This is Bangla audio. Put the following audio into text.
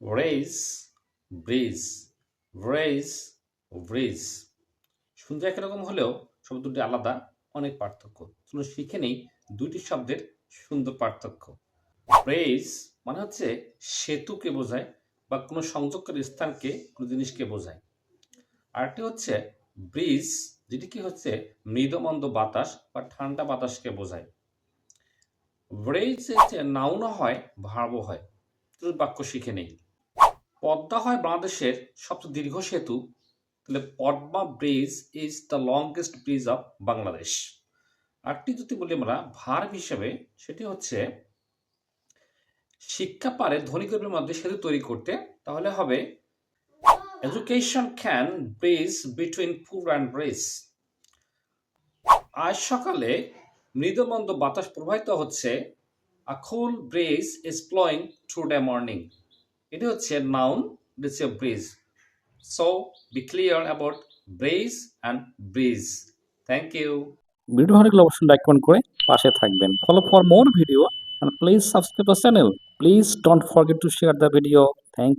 রেইজ ব্রিজ রেইজ ব্রিজ শুনতে একরকম হলেও শব্দ দুটি আলাদা, অনেক পার্থক্য। চলুন শিখে নেই দুইটি শব্দের সুন্দর পার্থক্য। রেইজ মানে হচ্ছে সেতুকে বোঝায় বা কোনো সংযোগকারী স্থানকে, কোনো জিনিসকে বোঝায়। আরেকটি হচ্ছে ব্রিজ যেটি কি হচ্ছে? মৃদমন্দ বাতাস বা ঠান্ডা বাতাসকে বোঝায়। ব্রেইজ নাউনও হয় ভার্বও হয়। বাক্য শিখে নেই। পদ্মা হয় বাংলাদেশের সবচেয়ে দীর্ঘ সেতু। তাহলে Padma bridge is the longest bridge of Bangladesh. RT যদি বলি আমরা ভার্ব হিসেবে, সেটি হচ্ছে শিক্ষা পারে ধনী গরিবের মধ্যে সেতু তৈরি করতে, তাহলে হবে education can bridge between poor and bridge আজ সকালে মৃদমন্দ বাতাস প্রবাহিত হচ্ছে। A cool breeze is flowing through the morning এটি হচ্ছে নাউন হচ্ছে bridge so be clear about bridge and breeze thank you video ভালো অবশ্যই লাইক কমেন্ট করে পাশে থাকবেন। Follow for more video and please subscribe the channel please don't forget to share the video thank